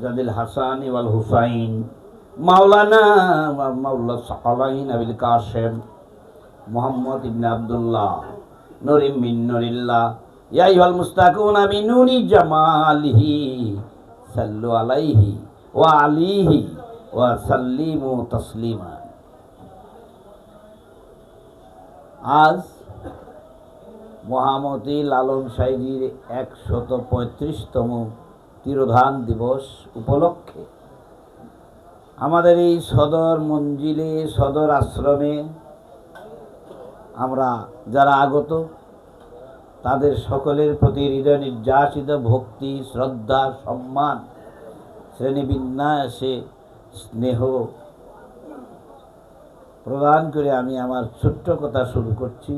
জাদিল হাসান ওয়াল হুসাইন, মাওলানা মাওলা সাকালাইন আবিল কাসেম মোহাম্মদ ইবনে আব্দুল্লাহ, নরিম মিন নরিল্লাহ, ইয়া আইয়ুহাল মুস্তাকুনা জামালিহি, সাল্লু আলাইহি ওয়া আলিহি ওয়া সাল্লিমু তাসলিমা। আজ মহামতি লালন সাইজির একশত পঁয়ত্রিশতম তিরোধান দিবস উপলক্ষে আমাদের এই সদর মঞ্জিলে, সদর আশ্রমে আমরা যারা আগত, তাদের সকলের প্রতি হৃদয় নির্যাসিত, ভক্তি, শ্রদ্ধা, সম্মান, শ্রেণীবিন্যাসে স্নেহ প্রদান করে আমি আমার ছোট্ট কথা শুরু করছি।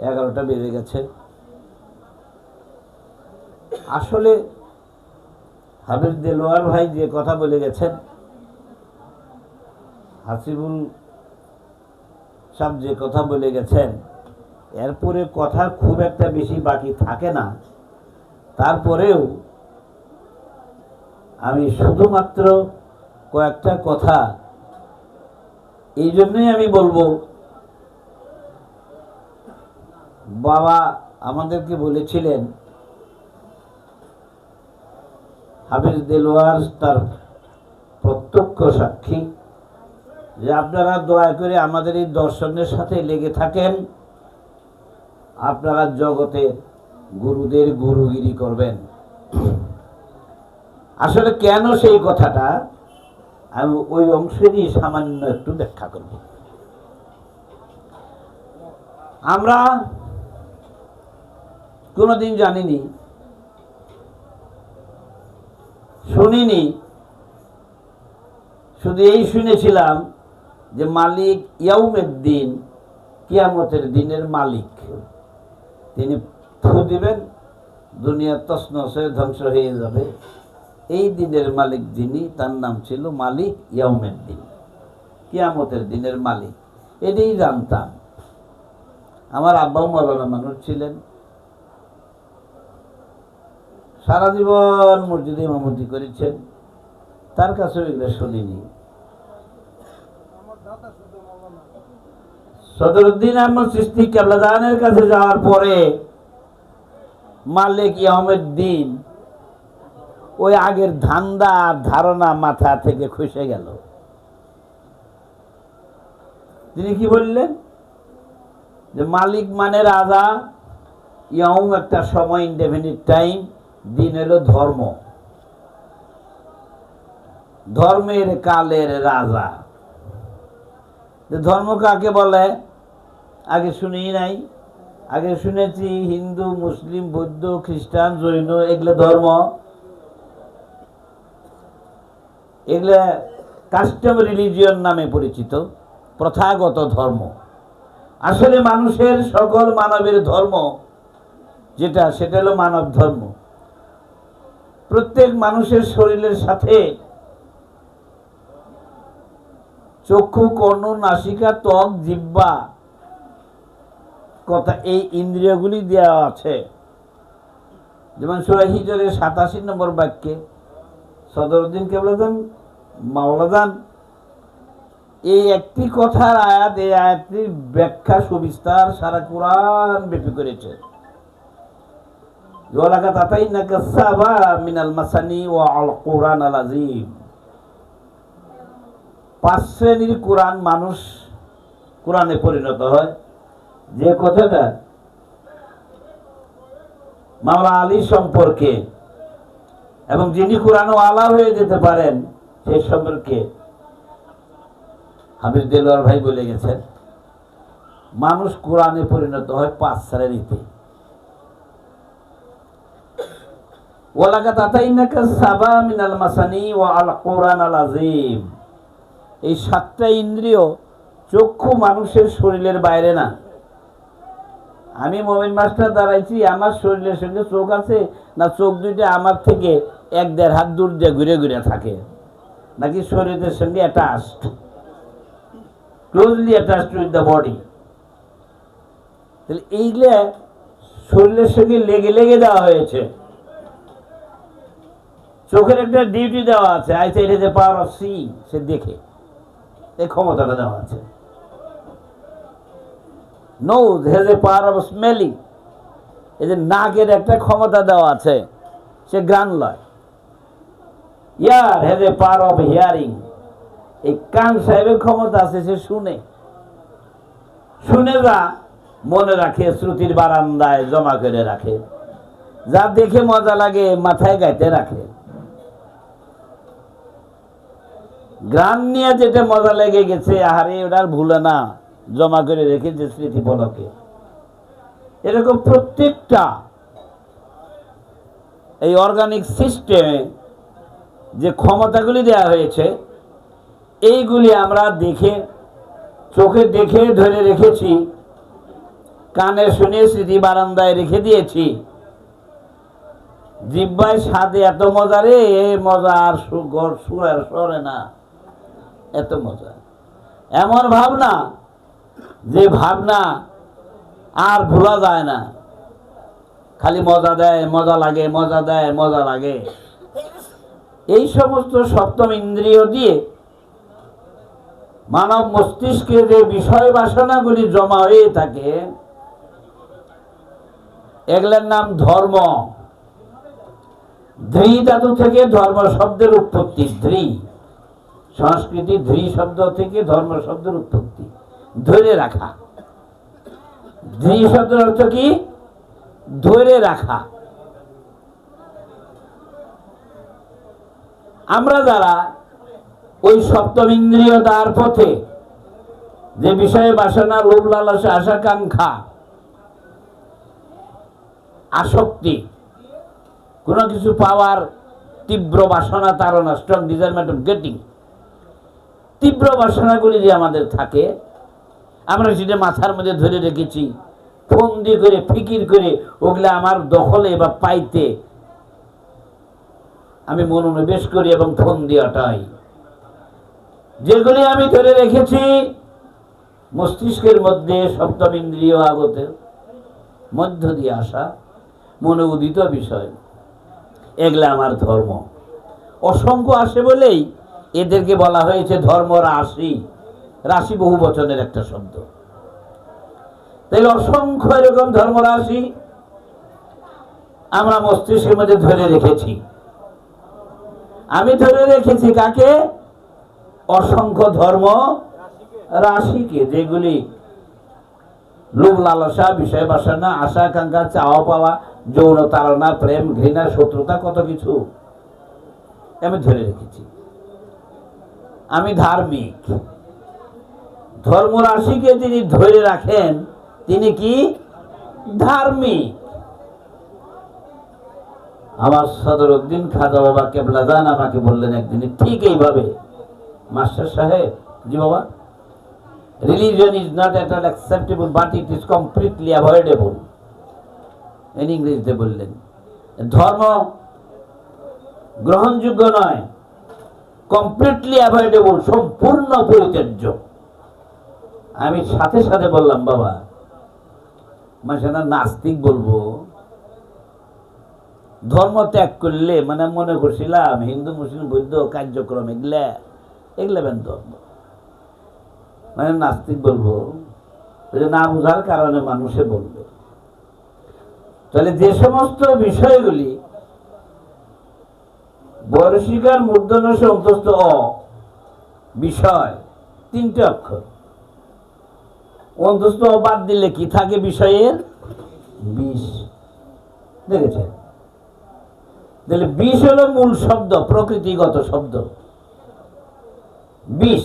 এগারোটা বেজে গেছে। আসলে হাবিব দেলোয়ার ভাই যে কথা বলে গেছেন, হাসিবুল সাহেব যে কথা বলে গেছেন, এরপরে কথা খুব একটা বেশি বাকি থাকে না। তারপরেও আমি শুধুমাত্র কয়েকটা কথা এই জন্যই আমি বলব, বাবা আমাদেরকে বলেছিলেন হাফিজ দেলোয়ার তার প্রত্যক্ষ সাক্ষী যে আপনারা দয়া করে আমাদের এই দর্শনের সাথে লেগে থাকেন। আপনারা জগতে গুরুদের গুরুগিরি করবেন। আসলে কেন সেই কথাটা? আমি ওই অংশেরই সামান্য একটু ব্যাখ্যা করব। আমরা কোনোদিন জানিনি শুনিনি। শুধু এই শুনেছিলাম যে মালিক ইয়াউমের দিন কিয়ামতের দিনের মালিক। তিনি ফু দিবেন, দুনিয়া তসনস হয়ে ধ্বংস হয়ে যাবে। এই দিনের মালিক যিনি, তার নাম ছিল মালিক ইয়াউমের দিন কিয়ামতের দিনের মালিক। এটাই জানতাম। আমার আব্বাও মৌলানা মানুষ ছিলেন। সারা জীবন মসজিদে ইমামতি করেছেন। তার কাছেও এগুলো শুনিনি। সদরুদ্দিন আহমদ সৃষ্টি কেবলাদানের কাছে যাওয়ার পরে মালিক ইয়ামের দিন ওই আগের ধান্দা ধারণা মাথা থেকে খসে গেল। তিনি কি বললেন? যে মালিক মানে রাজা ইয়ং একটা সময় ইনডেফিনিট টাইম দিন এলো ধর্ম। ধর্মের কালের রাজা। ধর্ম কাকে বলে? আগে শুনি নাই। আগে শুনেছি হিন্দু, মুসলিম, বৌদ্ধ, খ্রিস্টান, জৈন, এগুলো ধর্ম। এগুলো কাস্টম রিলিজিয়ন নামে পরিচিত, প্রথাগত ধর্ম। আসলে মানুষের সকল মানবের ধর্ম যেটা, সেটা হলো মানব ধর্ম। প্রত্যেক মানুষের শরীরের সাথে চক্ষু, কর্ণ, নাসিকা, ত্বক জিব্বা কথা এই ইন্দ্রিয়গুলি দেওয়া আছে। যেমন সুরা হিজরের সাতাশি নম্বর বাক্যে, সদরুদ্দিন কেবলাদান মাওলাদান এই একটি কথার আয়াত, এই আয়াতটির ব্যাখ্যা সুবিস্তার সারা কোরআন ব্যাপী করেছে। ওয়ালাকা তাতাইনাকা সাবা মিনাল মাসানি আল কোরআন আল আজিম পাঁচ শ্রেণির কোরআন মানুষ কোরআনে পরিণত হয়। যে কথাটা আলী সম্পর্কে এবং যিনি কোরআন আলা হয়ে যেতে পারেন, সে সম্পর্কে হাবিব দেলোয়ার ভাই বলে গেছেন, মানুষ কোরআনে পরিণত হয় পাঁচ শ্রেণীতে। ওয়ালাকা তাতাইনাকা সাবা মিনাল মাসানি ওয়া আল কোরআন আল আজিম এই সাতটা ইন্দ্রিয় চক্ষু মানুষের শরীরের বাইরে না। আমি মোমিন মাস্টার দাঁড়াইছি, আমার শরীরের সঙ্গে চোখ আছে না চোখ দুইটা আমার থেকে এক দেড় হাত দূর দিয়ে ঘুরে ঘুরে থাকে? নাকি শরীরের সঙ্গে attached closely attached with the body তাহলে এইগুলো শরীরের সঙ্গে লেগে লেগে দেওয়া হয়েছে। চোখের একটা ডিউটি দেওয়া আছে। আইসে এটা যে পাওয়ার অফ সি সে দেখে। এই ক্ষমতাটা দেওয়া আছে। Nose has a power of smelling এই যে নাকের একটা ক্ষমতা দেওয়া আছে। সে গান লয়। Ear has a power of hearing এই কান সাহেবের ক্ষমতা আছে, সে শুনে। শুনে যা, মনে রাখে, শ্রুতির বারান্দায় জমা করে রাখে। যা দেখে মজা লাগে, মাথায় গাইতে রাখে। গ্রাম নিয়ে যেটা মজা লেগে গেছে, আহারে ওটার ভুলে না। জমা করে রেখেছে স্মৃতি ফলকে এরকম প্রত্যেকটা এই অর্গানিক সিস্টেমে যে ক্ষমতাগুলি দেওয়া হয়েছে, এইগুলি আমরা দেখে, চোখে দেখে ধরে রেখেছি, কানে শুনে স্মৃতি বারান্দায় রেখে দিয়েছি। জিব্বায় স্বাদে এত মজা রে এ মজা আর সুরের সরে না। এত মজা। এমন ভাবনা যে ভাবনা আর ভোলা যায় না। খালি মজা দেয়, মজা লাগে, মজা দেয়, মজা লাগে। এই সমস্ত সপ্তম ইন্দ্রিয় দিয়ে মানব মস্তিষ্কে যে বিষয় বাসনাগুলি জমা হয়ে থাকে, এগুলোর নাম ধর্ম। ধ্রি ধাতু থেকে ধর্ম শব্দের উৎপত্তি ধ্রি সংস্কৃতি ধ্রি শব্দ থেকে ধর্ম শব্দের উৎপত্তি। ধরে রাখা। ধ্রি শব্দের অর্থ কি? ধরে রাখা। আমরা যারা ওই সপ্তম ইন্দ্রিয় তার পথে যে বিষয়ে বাসনা, লোভ, লালসা, আশাকাঙ্ক্ষা, আসক্তি, কোনো কিছু পাওয়ার তীব্র বাসনা তারা স্ট্রং ডিজারমেন্ট অফ গেটিং তীব্র বাসনাগুলি যে আমাদের থাকে, আমরা সেটা মাথার মধ্যে ধরে রেখেছি। ফন্দি করে, ফিকির করে, ওগুলা আমার দখলে বা পাইতে আমি মনোনিবেশ করি এবং ফন্দি অটাই। যেগুলি আমি ধরে রেখেছি, মস্তিষ্কের মধ্যে সপ্তম ইন্দ্রিয় আগতে, মধ্য দিয়ে আসা মনে উদিত বিষয়, এগুলা আমার ধর্ম। অসংখ্য আসে বলেই এদেরকে বলা হয়েছে ধর্ম রাশি। রাশি বহু বচনের একটা শব্দ। তাহলে অসংখ্য এরকম ধর্মরাশি আমরা মস্তিষ্কের মধ্যে ধরে রেখেছি। আমি ধরে রেখেছি কাকে? অসংখ্য ধর্ম রাশিকে, যেগুলি লোভ, লালসা বিষয় বাসনা আশা, আকাঙ্ক্ষা, চাওয়া, পাওয়া, যৌন তাড়না, প্রেম, ঘৃণা, শত্রুতা, কত কিছু আমি ধরে রেখেছি। আমি ধার্মিক। ধর্মরাশিকে তিনি ধরে রাখেন, তিনি কি? ধার্মিক। আমার সদর উদ্দিন খাজা বাবা কেবলাদান আমাকে বললেন একদিন, ঠিক এইভাবে। মাস্টার সাহেব, জি বাবা। Religion is not at all acceptable but it is completely avoidable in ইংরেজিতে বললেন, ধর্ম গ্রহণযোগ্য নয়। কমপ্লিটলি অ্যাভয়েডেবল সম্পূর্ণ পরিত্যাজ্য আমি সাথে সাথে বললাম, বাবা মানে না নাস্তিক বলব? ধর্ম ত্যাগ করলে মানে মনে করছিলাম, হিন্দু, মুসলিম, বৌদ্ধ কার্যক্রম, এগুলা এগুলা বেন ধর্ম। মানে নাস্তিক বলব না বোঝার কারণে মানুষে বলবে। তাহলে যে সমস্ত বিষয়গুলি বয়সিকার মূর্ধন্য অন্তস্থ অ বিষয়। তিনটে অক্ষর। অন্তস্থ অ বাদ দিলে কি থাকে বিষয়ের? বিষ। দেখেছেন? তাহলে বিষ হলো মূল শব্দ, প্রকৃতিগত শব্দ। বিষ।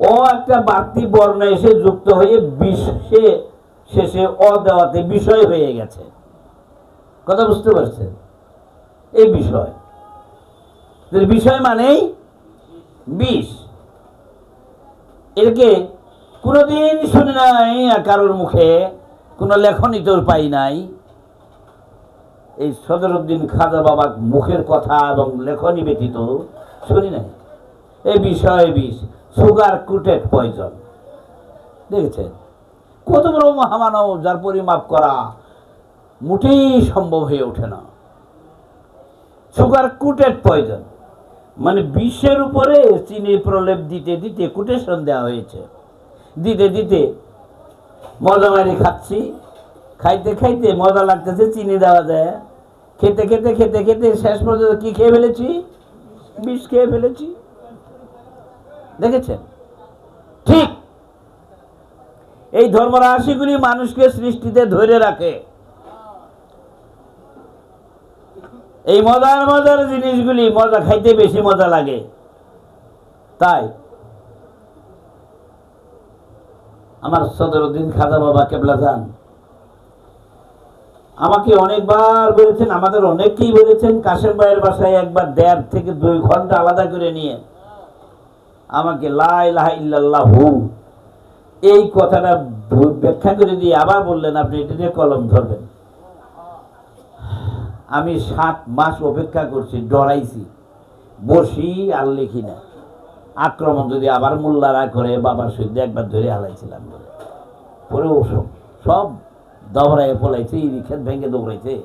ও একটা বাড়তি বর্ণ এসে যুক্ত হয়ে বিশে শেষে অ দেওয়াতে বিষয় হয়ে গেছে। কথা বুঝতে পারছেন? এই বিষয়। বিষয় মানেই বিষ এরকে কোনোদিন শুনে নাই কারোর মুখে কোনো লেখনী তোর পাই নাই। এই সদরুদ্দিন খাজা বাবার মুখের কথা এবং লেখনী ব্যতীত শুনি নাই। এই বিষয় বিষ, সুগার কুটেড পয়জন। দেখেছেন? কত বড় মহামানব, যার পরিমাপ করা মোটেই সম্ভব হয়ে ওঠে না। Sugar coated poison. মানে বিষের উপরে চিনির প্রলেপ দিতে দিতে কুটেশন দেওয়া হয়েছে। দিতে দিতে মজা মারি খাচ্ছি। খাইতে খাইতে মজা লাগতেছে, চিনি দেওয়া যায়। খেতে খেতে খেতে খেতে শেষ পর্যন্ত কি খেয়ে ফেলেছি? বিষ খেয়ে ফেলেছি। দেখেছেন? ঠিক। এই ধর্মরাশিগুলি মানুষকে সৃষ্টিতে ধরে রাখে। এই মজার মজার জিনিসগুলি মজা খাইতে বেশি মজা লাগে। তাই, আমার সদরুদ্দিন খাজা বাবা কেবলা যান। আমাকে অনেকবার বলেছেন, আমাদের অনেকেই বলেছেন, কাশেম ভাইয়ের বাসায় একবার দেড় থেকে দুই ঘণ্টা আলাদা করে নিয়ে। আমাকে লাই লাহ হু। এই কথাটা ব্যাখ্যা করে দিয়ে আবার বললেন, আপনি এটা দিয়ে কলম ধরবেন। আমি সাত মাস অপেক্ষা করছি, ডরাইছি। বসি আর লিখি না। আক্রমণ যদি আবার মোল্লারা করে, বাবার সৈদ্য একবার ধরে হালাইছিলাম বলে পরে ওসব সব দৌড়ায় পলাইছে এই রিক্ষাত ভেঙে দৌড়াইছে।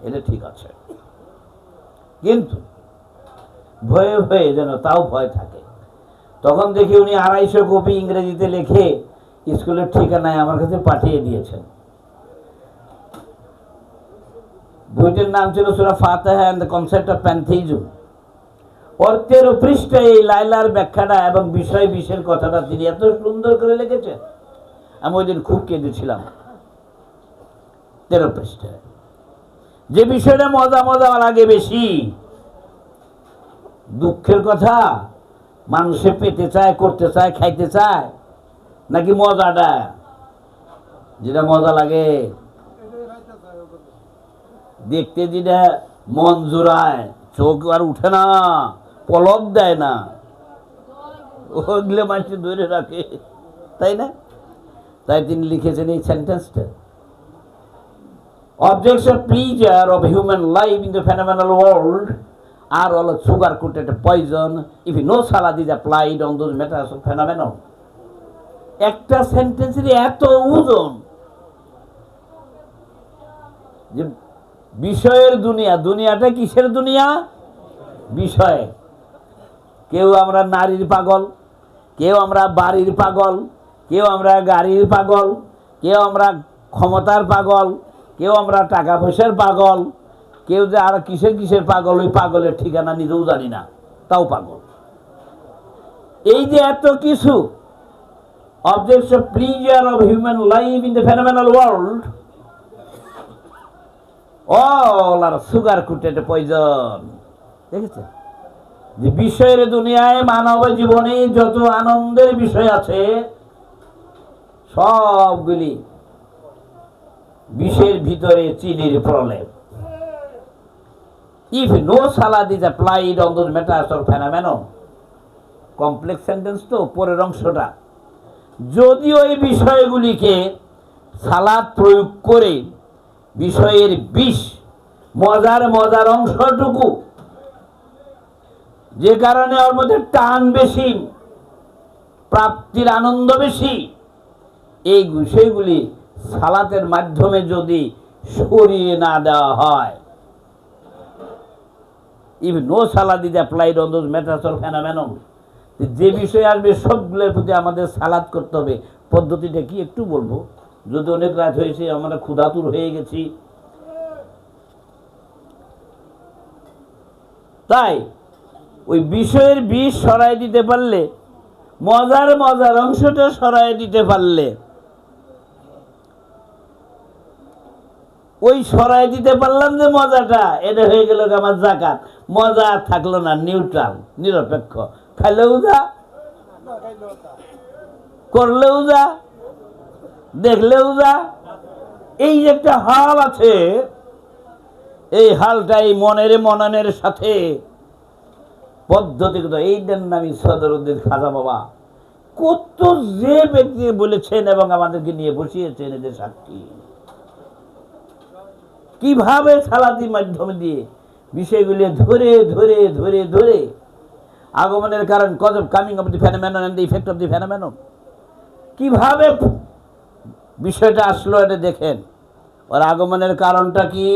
এটা ঠিক আছে। কিন্তু ভয়ে ভয়ে যেন তাও ভয় থাকে। তখন দেখি উনি আড়াইশো কপি ইংরেজিতে লিখে স্কুলের ঠিকানায় আমার কাছে পাঠিয়ে দিয়েছেন। বইটির নাম ছিল Surah Fatiha and the concept of pantheism ওর তেরো পৃষ্ঠা এই লাইলার ব্যাখ্যাটা এবং বিষয় বিষয়ের কথাটা তিনি এত সুন্দর করে লিখেছেন। আমি ওই দিন খুব কেঁদেছিলাম। তেরো পৃষ্ঠায় যে বিষয়টা মজা মজা লাগে বেশি, দুঃখের কথা, মানুষে পেতে চায়, করতে চায়, খাইতে চায়, নাকি মজাটা? যেটা মজা লাগে দেখতে যেটা মন জোড়ায়, চোখ আর উঠে না পলব দেয় না। ওগুলো মানুষ ধরে রাখে, তাই না? তাই তিনি লিখেছেন এই সেন্টেন্সটা objection pleasure of human life in the phenomenal world R all sugar coat একটা poison if no salad is applied on those matters of phenomenal একটা সেন্টেন্সের এত ওজন যে বিষয়ের দুনিয়া। দুনিয়াটা কিসের দুনিয়া? বিষয়। কেউ আমরা নারীর পাগল, কেউ আমরা বাড়ির পাগল, কেউ আমরা গাড়ির পাগল, কেউ আমরা ক্ষমতার পাগল, কেউ আমরা টাকা পয়সার পাগল, কেউ যে আর কিসের কিসের পাগল, ওই পাগলের ঠিকানা নিজেও জানি না, তাও পাগল। এই যে এত কিছু objects of pleasure of human life in the phenomenal world all R sugar coated poison দেখেছে? যে বিষয়ের দুনিয়ায় মানব জীবনে যত আনন্দের বিষয় আছে, সবগুলি বিষের ভিতরে চিনির প্রলেপ if no salad is applied on those matters or phenomenon complex sentence তো পরের অংশটা। যদি ওই বিষয়গুলিকে সালাদ প্রয়োগ করে বিষয়ের বিষ, মজার মজার অংশটুকু। যে কারণে ওর মধ্যে টান বেশি, প্রাপ্তির আনন্দ বেশি। এই বিষয়গুলি সালাতের মাধ্যমে যদি সরিয়ে না দেওয়া হয়। If no salad is applied on those matters or phenomenon যে বিষয় আসবে সবগুলোর প্রতি আমাদের সালাদ করতে হবে। পদ্ধতিটা কি একটু বলব? যদি অনেক রাত হয়েছে, আমরা ক্ষুধাতুর হয়ে গেছি। তাই ওই বিষয়ের বিষ সরাই দিতে পারলে, মজার মজার অংশটা সরাই দিতে পারলে, ওই সরাই দিতে পারলাম যে মজাটা, এটা হয়ে গেল আমার জাকাত। মজা আর থাকল না নিউট্রাল নিরপেক্ষ। খাইলেও যা, করলেও যা। দেখলেও যা এই একটা হাল আছে। এই হালটা এই মনের মননের সাথে পদ্ধতিগত। এইটার নামই সদরুদ্দিন খাজা বাবা। কত যে ব্যক্তি বলেছেন এবং আমাদেরকে নিয়ে বসিয়েছেন এদের সাক্ষী। কীভাবে সালাতির মাধ্যমে দিয়ে বিষয়গুলি ধরে ধরে ধরে ধরে আগমনের কারণ cause coming of the phenomenon and the effect of the phenomenon কীভাবে বিষয়টা আসলো এটা দেখেন। ওর আগমনের কারণটা কি?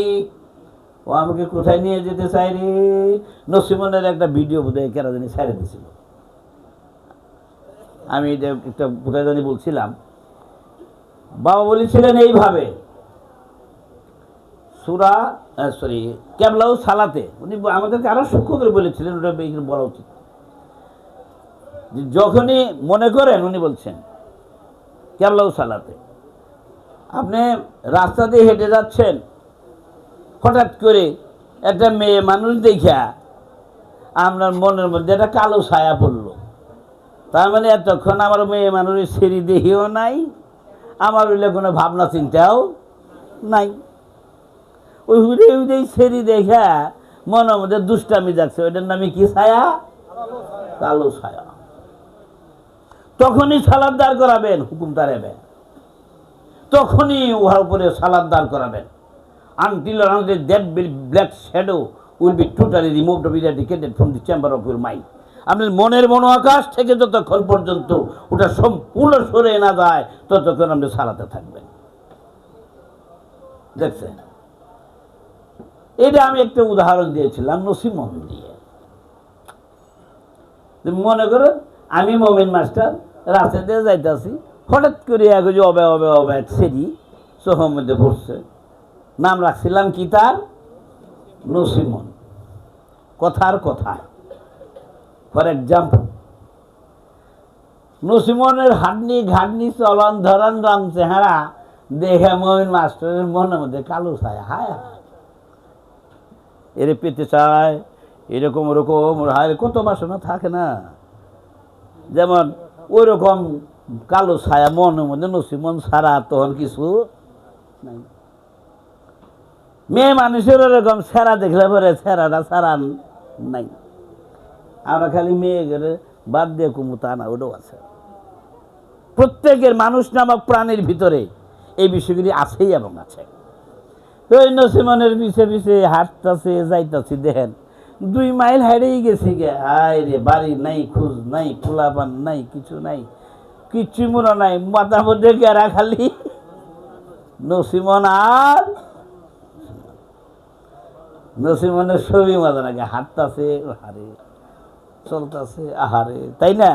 ও আমাকে কোথায় নিয়ে যেতে চাই রে? নসিমনের একটা ভিডিও বোধহয় কেরা জানি ছেড়ে দিয়েছিল। আমি এটা একটা কোথায় জানি বলছিলাম। বাবা বলেছিলেন এইভাবে, সুরা সরি ক্যাবলাউ সালাতে। উনি আমাদেরকে আরও সূক্ষ্ম করে বলেছিলেন, ওটা বলা উচিত। যখনই মনে করেন, উনি বলছেন, ক্যাবলাউ সালাতে। আপনি রাস্তা দিয়ে হেঁটে যাচ্ছেন, হঠাৎ করে একটা মেয়ে মানুষ দেখা আপনার মনের মধ্যে একটা কালো ছায়া পড়ল। তার মানে এতক্ষণ আমার মেয়ে মানুষের সিঁড়ি দেহিও নাই, আমার হইলে কোনো ভাবনা চিন্তাও নাই। ওই হুদে হুদে সেরি দেখা মনের মধ্যে দুষ্টামি যাচ্ছে, ওইটার নামে কি ছায়া? কালো ছায়া। তখনই সালাদ দাঁড় করাবেন, হুকুম তারেবেন। তখনই উহার উপরে সালাদ দাঁড় করাবেন। Until that veil black shadow will be totally removed of eradicated from the chamber of your mind আপনার মনের মনো আকাশ থেকে যতক্ষণ পর্যন্ত ওটা সম্পূর্ণ সরে না যায়, ততক্ষণ আপনি সালাতে থাকবেন। দেখছেন? এটা আমি একটা উদাহরণ দিয়েছিলাম নসিমন দিয়ে। যে মনে করেন আমি মমিন মাস্টার রাস্তাতে দিয়ে যাইতেছি হঠাৎ করে এক যে অবে অবে অবে সেরি চোখের মধ্যে পড়ছে। নাম রাখছিলাম কি তার? নসিমন। কথার কথা। ফর এক্সাম্পল নসিমনের হাডনি ঘাটনি চলন ধরন রং চেহারা দেখে মমিন মাস্টারের মনের মধ্যে কালো ছায়, হায় এরে পেতে চায়, এরকম ওরকম, ওর হায়, কত বাসনা থাকে না। যেমন ওই রকম কালো ছায়া মনের মধ্যে নসিমন ছাড়া তখন কিছু নাই। মেয়ে মানুষের ওরকম সেরা দেখলে পরে সেরাটা ছাড়া নাই। আমরা খালি মেয়ে গেলে বাদ দিয়ে কুমু তা না, ওটাও আছে। প্রত্যেকের মানুষ নামক প্রাণীর ভিতরে এই বিষয়গুলি আছেই এবং আছে। ওই নসিমনের পিছে পিছে হাঁটতেছে, যাইতাছি, দেখেন, দুই মাইল হাইরেই গেছি গে। হায় রে বাড়ি নাই, খোঁজ নাই, পোলাপান নাই, কিছু নাই। কিচ্ছু মনে নাই, মাথার মধ্যে গেরা খালি। নসিমন আর নসিমনের ছবি মাথা নাকি হাঁটতাছে, হারে চলতেছে, আহারে, তাই না?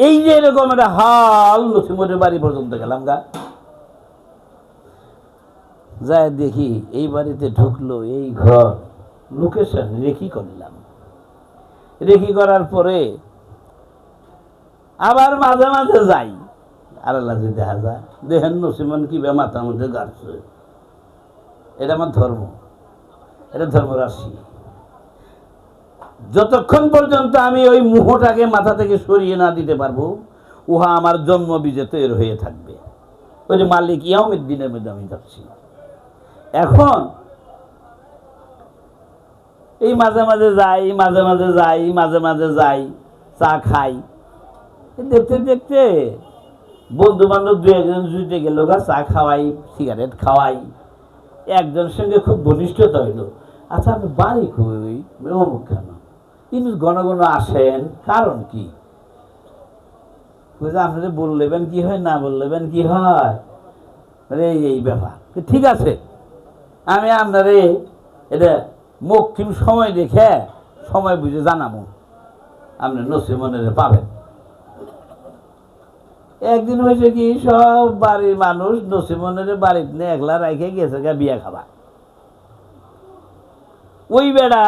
এই যে এরকম একটা হাল নসিমনের বাড়ি পর্যন্ত গেলাম গা। যায় দেখি এই বাড়িতে ঢুকলো এই ঘর, লোকেশন রেখি করলাম। রেখি করার পরে আবার মাঝে মাঝে যাই। আর আল্লাহ দেখা যায়, দেখেন নসিমন কি মাথার মধ্যে গাড়ছে এটা আমার ধর্ম। এটা ধর্মরাশি। যতক্ষণ পর্যন্ত আমি ওই মুহটাকে মাথা থেকে সরিয়ে না দিতে পারব, উহা আমার জন্ম বিজেতের হয়ে থাকবে। ওই যে মালিক ইয়ামের দিনের মধ্যে আমি যাচ্ছি। এখন এই মাঝে মাঝে যাই, মাঝে মাঝে যাই, মাঝে মাঝে যাই, চা খাই। দেখতে দেখতে। বন্ধু বান্ধব দু একজন জুইতে গেল, গা চা খাওয়াই সিগারেট খাওয়াই। একজন সঙ্গে খুব ঘনিষ্ঠতা হইল। আচ্ছা আপনি বাড়ি কই? অমুক কেন? কিন্তু ঘন ঘন আসেন, কারণ কি? আপনারা বললেবেন কি হয়, না বললেবেন কি হয়? আরে এই ব্যাপার। ঠিক আছে। আমি আপনারে এটা মক্ষিম সময় দেখে, সময় বুঝে জানাব। আপনি নসিমনের পাবেন। একদিন হয়েছে কি, সব বাড়ির মানুষ নসিমনের বাড়ির নিয়ে একলা রেখে গেছে গা বিয়া খাবা ওই বেড়া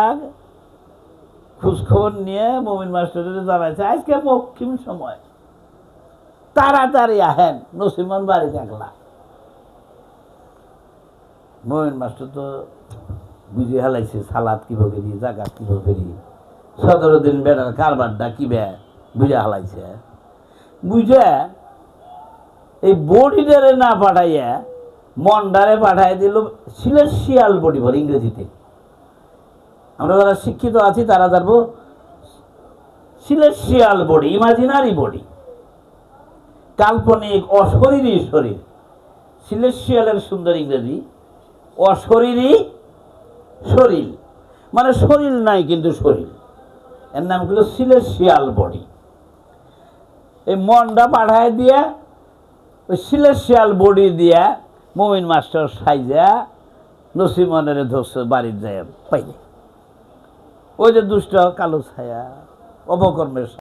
খোঁজখবর নিয়ে মমিন মাস্টারের জানাইছে, আজকে মক্ষিম সময়। তাড়াতাড়ি আহেন নসিমন বাড়িতে একলা। মমিন মাস্টার তো বুঝে হেলাইছে সালাদ কীভাবে করি জাগাত কীভাবে করি সতেরো দিন বেড়ার কারবারটা কি বে বুঝে হালাইছে। বুঝে এই বডিটারে না পাঠাইয়া মন্ডারে পাঠাই দিল সিলেশিয়াল বডি বলে ইংরেজিতে। আমরা যারা শিক্ষিত আছি, তারা জানব সিলেশিয়াল বডি, ইমাজিনারি বডি। কাল্পনিক অশরীরী শরীর। সিলেশিয়ালের সুন্দর ইংরেজি, অশরীরী শরীর। মানে শরীর নাই, কিন্তু শরীর। এর নাম হলো সিলেশিয়াল বডি। এই মনটা পাঠায় দিয়ে ওই সিলেশিয়াল বডি দিয়া মমিন মাস্টার সাইজা নসিমনের ধরছে বাড়ির যায় পাইলে। ওই যে দুষ্ট কালো ছায়া, অপকর্মের